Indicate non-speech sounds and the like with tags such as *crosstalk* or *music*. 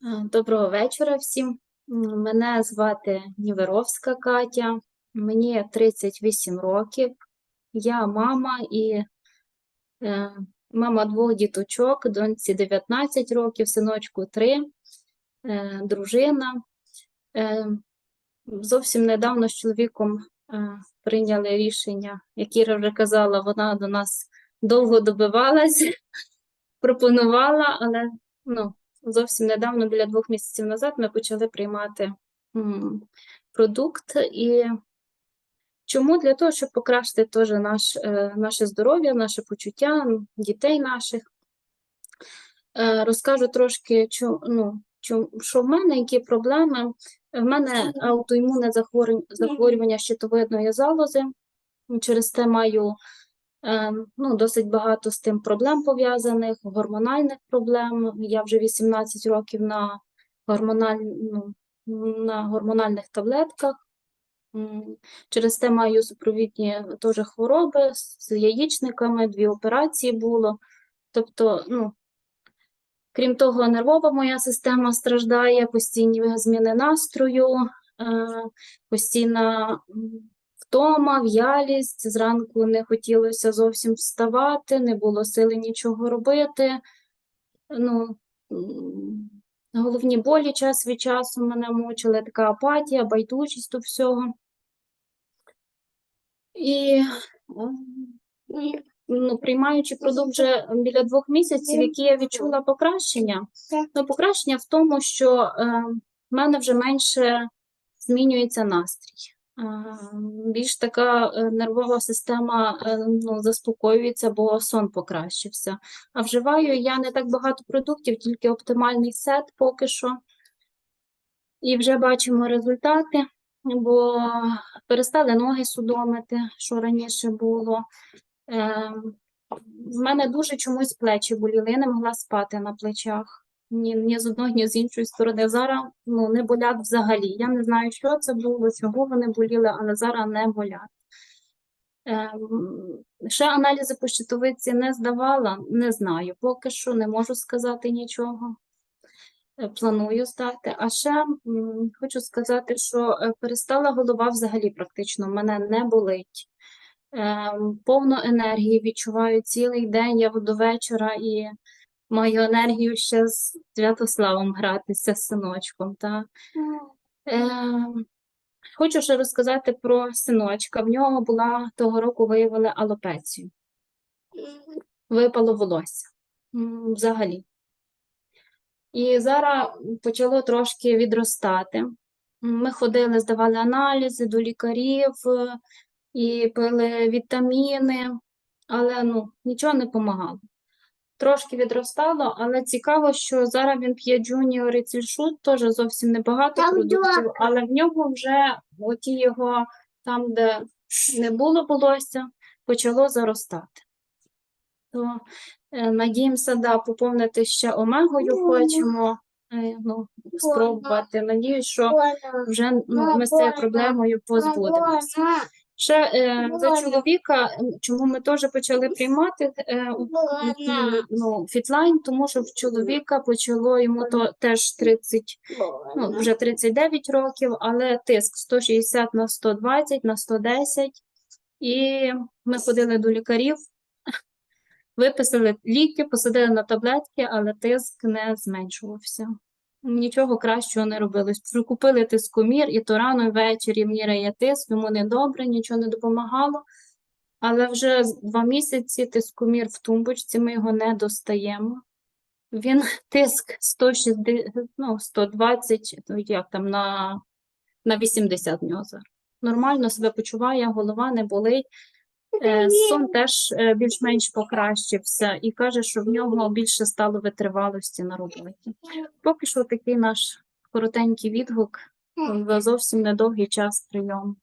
Доброго вечора всім. Мене звати Ніверовська Катя, мені 38 років. Я мама і е, мама двох діточок, доньці 19 років, синочку 3, е, дружина. Е, зовсім недавно з чоловіком прийняли рішення, як Іра вже казала, вона до нас довго добивалась, *laughs* пропонувала, але ну, зовсім недавно, біля двох місяців назад, ми почали приймати продукт. І чому? Для того, щоб покращити теж наш, е, наше здоров'я, наше почуття, дітей наших. Е, Розкажу трошки, чу, ну, що в мене, які проблеми. В мене аутоімунне захворювання, щитовидної залози. Через те маю ну, досить багато з тим проблем пов'язаних, гормональних проблем. Я вже 18 років на, гормональ, ну, на гормональних таблетках. Через те маю супровідні теж хвороби з яєчниками, дві операції було. Тобто, ну, крім того, нервова моя система страждає, постійні зміни настрою, е, постійна втома, в'ялість. Зранку не хотілося зовсім вставати, не було сили нічого робити. Ну, головні болі час від часу мене мучили, така апатія, байдужість до всього. І ну, приймаючи продукт вже біля двох місяців, які я відчула покращення. Ну, покращення в тому, що е, в мене вже менше змінюється настрій. Більш така е, нервова система е, ну, заспокоюється, бо сон покращився. А вживаю я не так багато продуктів, тільки оптимальний сет поки що. І вже бачимо результати, бо перестали ноги судомити, що раніше було. Е, в мене дуже чомусь плечі боліли, я не могла спати на плечах. Ні, ні з одної, ні з іншої сторони. Зараз ну, не болять взагалі. Я не знаю, що це було, чого вони боліли, але зараз не болять. Ем, ще аналізи по щитовидці не здавала, не знаю. Поки що не можу сказати нічого. Е, Планую здати. А ще хочу сказати, що е, перестала голова взагалі практично, мене не болить. Ем, Повну енергії відчуваю цілий день, я до вечора і маю енергію ще з Святославом гратися з синочком. Та. Ем, Хочу ще розказати про синочка. В нього була того року виявили алопецію. Випало волосся взагалі. І зараз почало трошки відростати. Ми ходили, здавали аналізи до лікарів е, і пили вітаміни, але ну, нічого не допомагало. Трошки відростало, але цікаво, що зараз він п'є Junior і Цільшут, теж зовсім небагато Там продуктів, дьока. але в нього вже оті його там, де не було волосся, почало заростати. То е, надіємося, да, поповнити ще омегою хочемо е, ну, спробувати. Надіюсь, що вже ну, ми з цією проблемою позбудемося. Ще е, за чоловіка, чому ми теж почали приймати е, ну, фітлайн, тому що в чоловіка почало йому то теж 30, ну, вже 39 років, але тиск 160 на 120 на 110. І ми ходили до лікарів, виписали ліки, посадили на таблетки, але тиск не зменшувався. Нічого кращого не робилось. Прикупили тискомір, і то рано ввечері міряє тиск, йому не добре, нічого не допомагало. Але вже два місяці тискомір в тумбочці, ми його не достаємо. Він *laughs* тиск 160, ну, 120, ну, як там, на, на 80 нього зараз. Нормально себе почуває, голова не болить. Е, Сон теж е, більш-менш покращився і каже, що в нього більше стало витривалості на роботі. Поки що такий наш коротенький відгук за зовсім недовгий час прийому.